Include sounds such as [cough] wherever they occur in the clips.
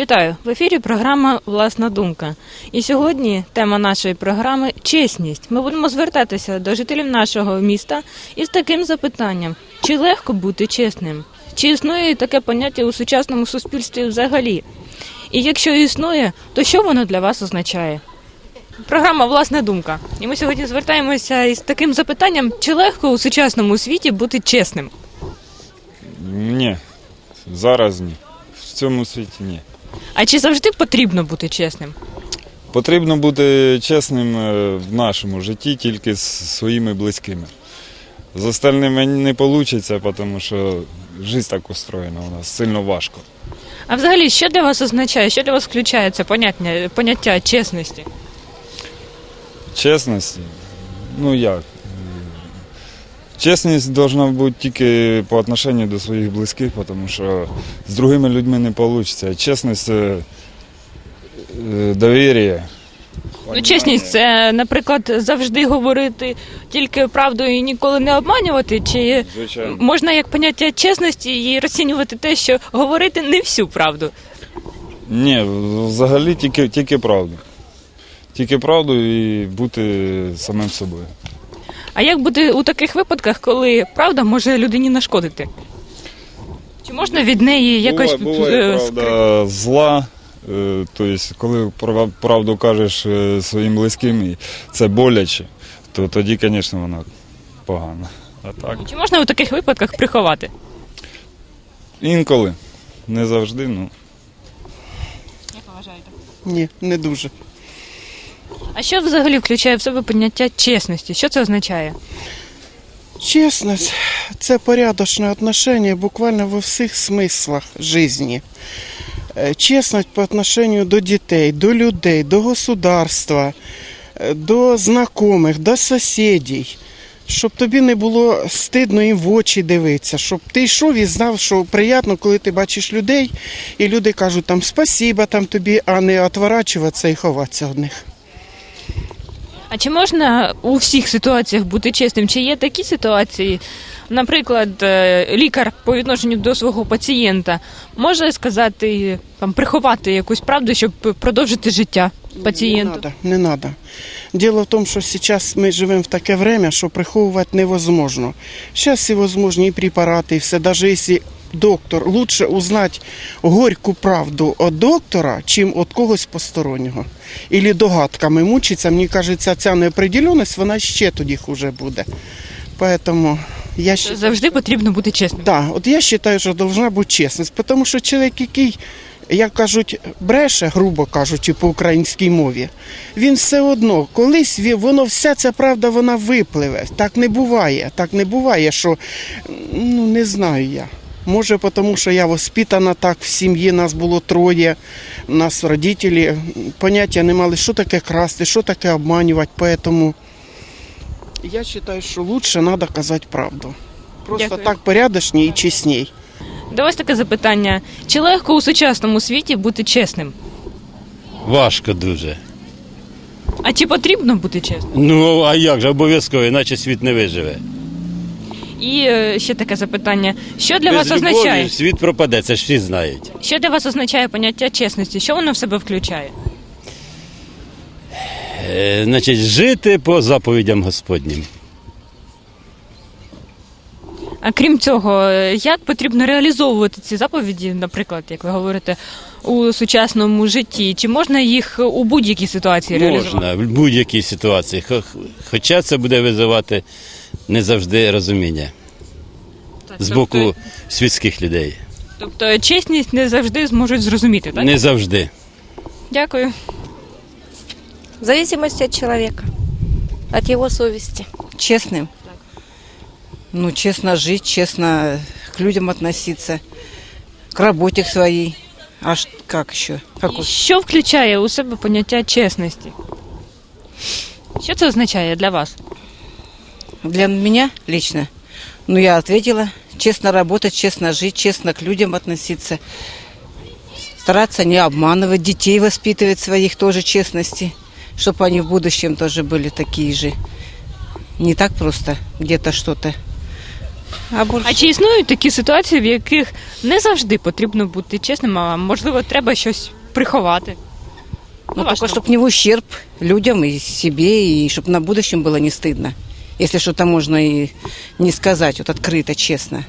Вітаю в ефірі. Програма Власна думка. І сьогодні тема нашої програми чесність. Ми будемо звертатися до жителів нашого міста із таким запитанням: чи легко бути чесним? Чи існує таке поняття у сучасному суспільстві взагалі? І якщо існує, то що воно для вас означає? Програма Власна думка. І ми сьогодні звертаємося із таким запитанням: чи легко у сучасному світі бути чесним? Ні, зараз ні. В цьому світі ні. А чи завжди потрібно бути чесним? Потрібно бути чесним е, в нашому житті тільки з своїми близькими. З остальними не вийде, тому що життя так устроєна у нас сильно важко. А взагалі, що для вас означає, що для вас включає це поняття, поняття чесності? Чесності, ну як? Чесність повинна бути тільки по отношенню до своїх близьких, тому що з другими людьми не вийде. Чесність е, довір'я. Ну, чесність це, наприклад, завжди говорити тільки правду і ніколи не обманювати, чи Звичайно. можна як поняття чесності і розцінювати те, що говорити не всю правду. Ні, взагалі тільки, тільки правду. Тільки правду і бути самим собою. А як бути у таких випадках, коли правда може людині нашкодити? Чи можна від неї якось буває, буває е, скри- правда зла. е, Тобто, коли прав- правду кажеш е, своїм близьким, і це боляче, то тоді, звісно, вона погана. А так, Чи можна у таких випадках приховати? інколи. Не завжди, ну. Як ви вважаєте? Ні, не дуже. А що взагалі включає в себе поняття чесності? Що це означає? Чесність – це порядочне отношение буквально во всіх смислах житті. Е, Чесність по отношению до дітей, до людей, до государства, е, до знайомих, до сусідів. Щоб тобі не було стидно їм в очі дивитися, щоб ти йшов і знав, що приємно, коли ти бачиш людей, і люди кажуть там спасіба там тобі, а не отворачуватися і ховатися від них. А чи можна у всіх ситуаціях бути чесним? Чи є такі ситуації, наприклад, е, лікар по відношенню до свого пацієнта може сказати, там, приховати якусь правду, щоб продовжити життя пацієнту? Не надо, не надо. Дело в том, что сейчас мы живем в таке время, що приховувати невозможно. Сейчас всевозможні і препарати, і все. Даже если доктор, лучше узнать горьку правду от доктора, чим от когось постороннього. Или догадками мучиться, мені кажеться, ця неопределенность, вона ще тоді хуже буде. Поэтому я считаю, Завжди потрібно бути чесним. Да, от я вважаю, що должна бути чесність, тому що чоловік, який, як кажуть, бреше, грубо кажучи, по українській мові, він все одно, колись воно вся ця правда вона випливе. Так не буває. Так не буває, що ну не знаю я. Може, тому що я воспитана так, в сім'ї нас було троє, нас родителі поняття не мали, що таке красти, що таке обманювати. Тому я вважаю, що краще треба казати правду. Просто Дякую. так порядочній і чесній. До вас таке запитання: чи легко у сучасному світі бути чесним? Важко дуже. А чи потрібно бути чесним? Ну а як же обов'язково, іначе світ не виживе. І е, ще таке запитання: що для вас Без любові означає? світ пропаде, це ж всі знають. Що для вас означає поняття чесності? Що воно в себе включає? Е, значить, жити по заповідям Господнім. А крім цього, е, як потрібно реалізовувати ці заповіді, наприклад, як ви говорите, у сучасному житті? Чи можна їх у будь-якій ситуації реалізувати? Можна в будь-якій ситуації. Хо- Хоча це буде визивати не завжди розуміння Так, з боку Тобто, світських людей. тобто чесність не завжди зможуть зрозуміти, так? Не завжди. Дякую. В зависимости от человека, от его совести. Честным. Ну, честно жить, честно к людям относиться, к работе к своей. А ш- как еще? Как І вот? що включає у себе поняття чесності? Що це означає для вас? Для меня лично? Ну, я ответила. Честно работать, честно жить, честно к людям относиться. Стараться не обманывать, детей воспитывать своих тоже честности, чтобы они в будущем тоже были такие же. Не так просто где-то что-то А больше... А чи існують такі ситуації, в яких не завжди потрібно бути чесним, а можливо, треба щось приховати? Ну, Ну, только ваш чтобы не в ущерб людям и себе, и чтобы на будущем было не стыдно. Если что-то можно и не сказать, вот открыто, честно.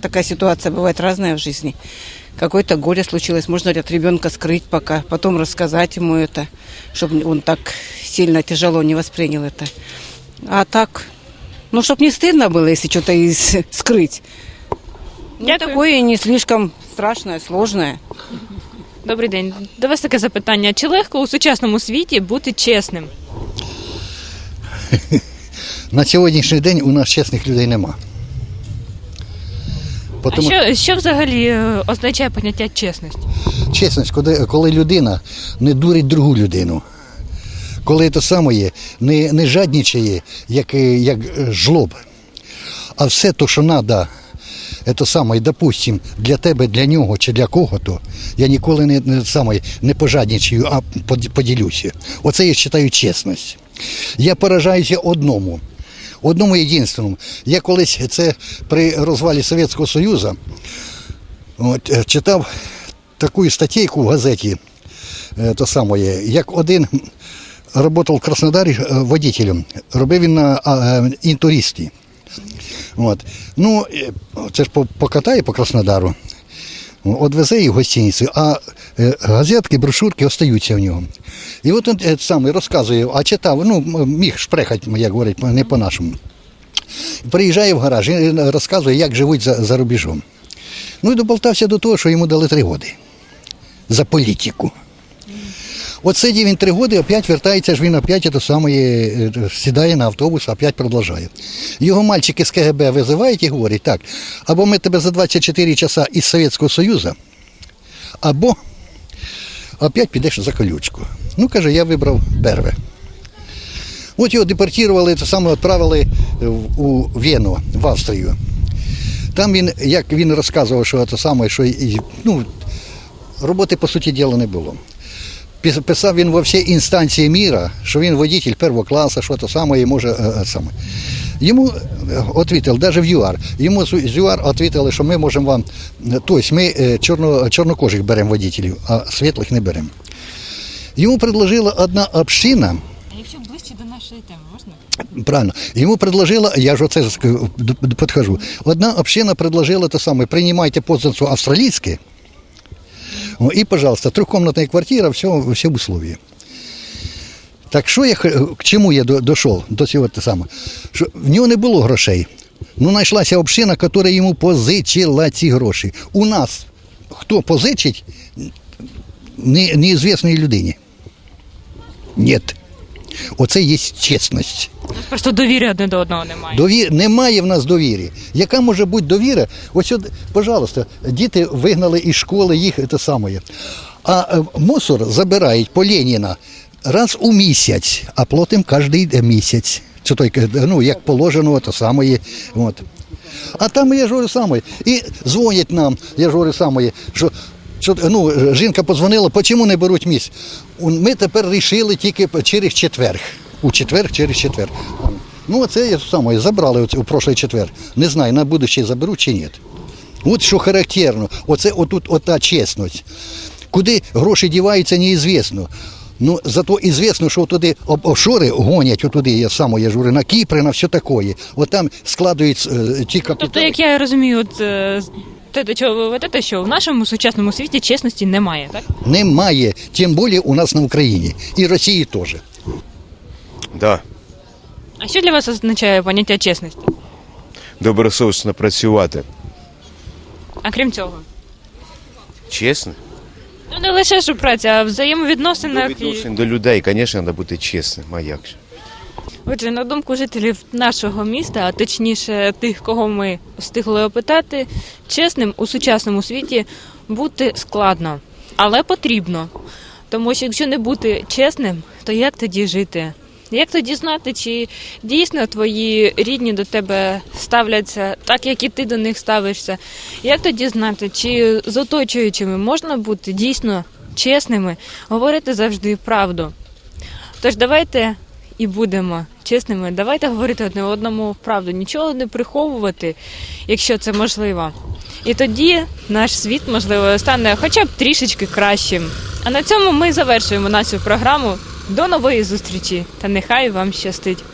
Такая ситуация бывает разная в жизни. Какое-то горе случилось, можно от ребенка скрыть пока, потом рассказать ему это, чтобы он так сильно тяжело не воспринял это. А так, ну, чтобы не стыдно было, если что-то и скрыть. Ну, Дякую. такое не слишком страшное, сложное. Добрий день. До вас таке запитання: чи легко у сучасному світі бути чесним? [laughs] На сьогоднішній день у нас чесних людей нема. А що, що взагалі е, означає поняття чесності? чесність, коли, коли людина не дурить другу людину, коли те саме є, не, не жаднічає, як, е, як е, жлоб, а все то, що треба, це саме, допустим, для тебе, для нього чи для кого-то, я ніколи не, не, саме, не пожаднічаю, а поділюся. Оце я вважаю чесність. Я поражаюся одному. Одному єдинственному. Я колись це при розвалі Совєтського Союзу от, е, читав таку статтєйку в газеті, е, то саме, як один працював в Краснодарі е, водителем, робив він на інтуристі. От. Ну, це ж по- покатає по Краснодару, от везе їх в гостиницю, а е, газетки, брошурки остаються в нього. І от він е, саме розказує, а читав, ну, міг шпрехати, як говорять, не по-нашому. Приїжджає в гараж і е, розказує, як живуть за, за рубежом. Ну і доболтався до того, що йому дали три роки за політику. От сидів він три роки, опять вертається ж він опять то саме, е, сідає на автобус, опять продовжує. Його мальчики з КГБ визивають і говорять, так, або ми тебе за 24 часа із Совєтського Союзу, або опять підеш за колючку. Ну, каже, я вибрав перше. От його депортували, то саме відправили у Вену, в Австрію. Там він, як він розказував, що це саме, що ну, роботи, по суті діла, не було. Пис- Писав він во всі інстанції міра, що він водитель першого класу, що то саме, і може е, е, саме. Йому відповіли, навіть в ЮАР, йому з ЮАР відповіли, що ми можемо вам, е, тобто ми е, чорно, чорнокожих беремо водителів, а світлих не беремо. Йому предложила одна община, А якщо ближче до нашої теми, можна? Правильно. Ему предложила, я же оце подхожу, одна община предложила то самое, принимайте подданство австралийское, О, и, пожалуйста, трехкомнатная квартира, все, все в условии. Так що я, к чому я дійшов до цього те саме? Що в нього не було грошей. Ну, знайшлася община, яка йому позичила ці гроші. У нас хто позичить не, неізвісній людині? Ні. Оце є чесність. Просто довіри одне до одного немає. Дові... Немає в нас довіри. Яка може бути довіра? Ось, от, пожалуйста, діти вигнали із школи їх те саме. А е, мусор забирають по Леніна раз у місяць, а платимо кожен місяць. Це той, е, ну, як положено, то саме. От. А там я ж саме. І дзвонять нам, я ж саме, що. Що, ну, жінка подзвонила, чому не беруть місць? Ми тепер рішили тільки через четверг. У четвер, через четвер. Ну, оце я саме забрали у прошлий четвер. Не знаю, на будущий заберуть чи ні. От що характерно, оце отут ота чесність. Куди гроші діваються, неізвісно. Ну, зато ізвісно, що туди офшори гонять отуди, я саме я ж на Кіпри, на все таке. От там складують е, ті капітали. Тобто, як я розумію, от е, те, до чого ви ведете, що в нашому сучасному світі чесності немає, так? Немає, тим більше у нас на Україні. І Росії теж. Да, А що для вас означає поняття чесності? добросовісно працювати. А крім цього? Чесно? Ну не лише що праця, а в До і- до людей, звісно, треба бути чесним, а як же? Отже, на думку жителів нашого міста, а точніше тих, кого ми встигли опитати, чесним у сучасному світі бути складно, але потрібно. Тому що якщо не бути чесним, то як тоді жити? Як тоді знати, чи дійсно твої рідні до тебе ставляться так, як і ти до них ставишся? Як тоді знати, чи з оточуючими можна бути дійсно чесними, говорити завжди правду? Тож давайте і будемо чесними. Давайте говорити одне одному правду, нічого не приховувати, якщо це можливо. І тоді наш світ, можливо, стане хоча б трішечки кращим. А на цьому ми завершуємо нашу програму. До нової зустрічі та нехай вам щастить.